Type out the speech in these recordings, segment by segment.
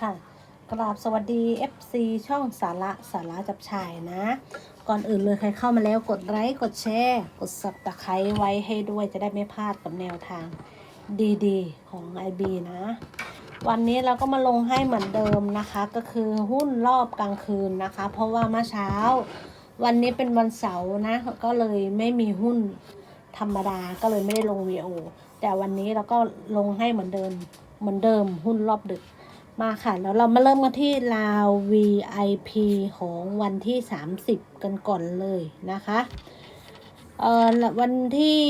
ค่ะ กราบสวัสดี FC ช่องสาระสาระจับชายนะ ก่อนอื่นเลยใครเข้ามาแล้วกดไลค์กดแชร์กดสับตะไคร้ไว้ให้ด้วยจะได้ไม่พลาดกับแนวทางดีๆ ของ IB นะ วันนี้เราก็มาลงให้เหมือนเดิมนะคะ ก็คือหุ้นรอบกลางคืนนะคะ เพราะว่าเมื่อเช้า วันนี้เป็นวันเสาร์นะ ก็เลยไม่มีหุ้นธรรมดาก็เลยไม่ได้ลง VO แต่วันนี้เราก็ลงให้เหมือนเดิมเหมือนเดิมหุ้นรอบดึก มาค่ะ แล้วเรามาเริ่มกันที่ลาว VIP ของวันที่ 30 กันก่อนเลยนะคะเอ่อวันที่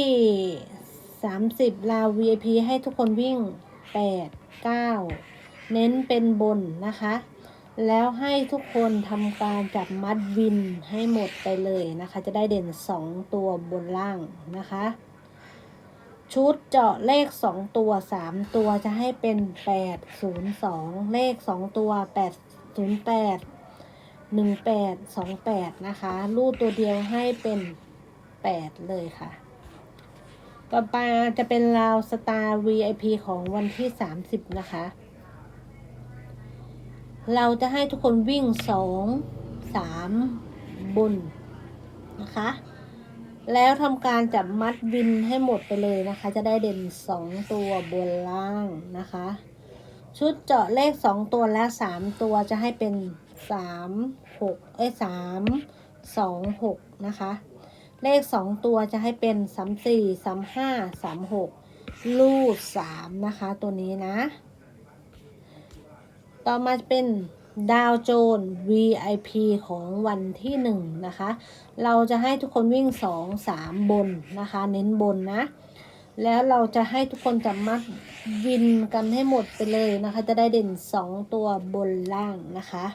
30 ลาว VIP ให้ทุกคนวิ่ง 8 9 เน้นเป็นบนนะคะ แล้วให้ทุกคนทำการจับมัดวินให้หมดไปเลยนะคะ จะได้เด่น 2 ตัวบนล่างนะคะ ชุดเจาะเลข2ตัว3ตัวจะให้เป็น802เลข2ตัว808 18 28นะคะรูดตัวเดียวให้เป็น8เลยค่ะ ต่อไปจะเป็นราวสตาร์ VIP ของวันที่30นะคะ เราจะให้ทุกคนวิ่ง2 3บนนะคะ แล้วทำการจับมัดวินให้หมดไปเลยนะคะ จะได้เด่น 2 ตัวบนล่างนะคะ ชุดเจาะเลข 2 ตัวและ 3 ตัวจะให้เป็น 3 6 เอ้ย3 2 6 นะคะ เลข 2 ตัวจะให้เป็น 3 4 3 5 3 6 ลูด 3 นะคะ ตัวนี้นะ ต่อมาจะเป็น ดาวโจน VIP ของวันที่หนึ่งนะคะ เราจะให้ทุกคนวิ่งสองสามบนนะคะ เน้นบนนะ แล้วเราจะให้ทุกคนจับมัดวินกันให้หมดไปเลยนะคะ จะได้เด่นสองตัวบนล่างนะคะ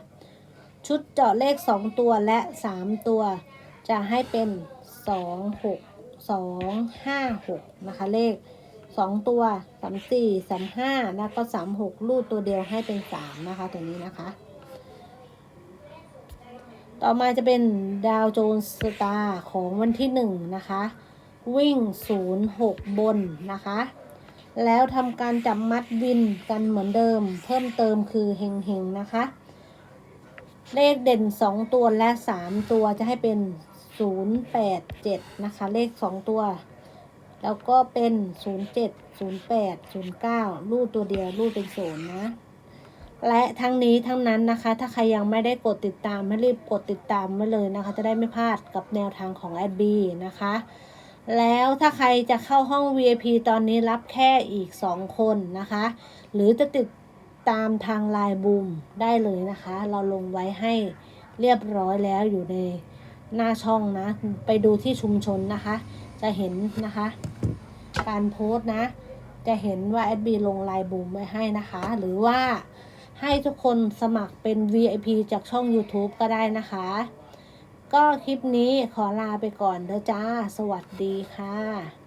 ชุดเจาะเลขสองตัวและสามตัว จะให้เป็นสองหกสองห้าหกนะคะเลขสองตัวสามสี่สามห้าแล้วก็สามหกรูดตัวเดียวให้เป็นสามนะคะ ตัวนี้นะคะ ต่อมาจะเป็นดาวโจนสตาร์ของวันที่หนึ่งนะคะ วิ่งศูนย์หกบนนะคะ แล้วทำการจับมัดวินกันเหมือนเดิม เพิ่มเติมคือเฮงเฮงๆนะคะ เลขเด่นสองตัวและสามตัวจะให้เป็นศูนย์แปดเจ็ดนะคะ เลขสองตัว แล้วก็เป็น 0 7 0 8 0 9 รูดตัวเดียว รูดเป็นศูนย์นะ และทั้งนี้ทั้งนั้นนะคะ ถ้าใครยังไม่ได้กดติดตามให้รีบกดติดตามไว้เลยนะคะ จะได้ไม่พลาดกับแนวทางของแอดบีนะคะ แล้วถ้าใครจะเข้าห้อง VIP ตอนนี้รับแค่อีก 2 คนนะคะ หรือจะติดตามทางไลน์บูมได้เลยนะคะ เราลงไว้ให้เรียบร้อยแล้วอยู่ในหน้าช่องนะ ไปดูที่ชุมชนนะคะ จะเห็นนะคะ การโพสต์นะ จะเห็นว่าแอดบีลงไลน์บูมไว้ให้นะคะ หรือว่า ให้ทุกคนสมัครเป็น VIP จากช่อง YouTube ก็ได้นะคะ ก็คลิปนี้ขอลาไปก่อนเด้อจ้า สวัสดีค่ะ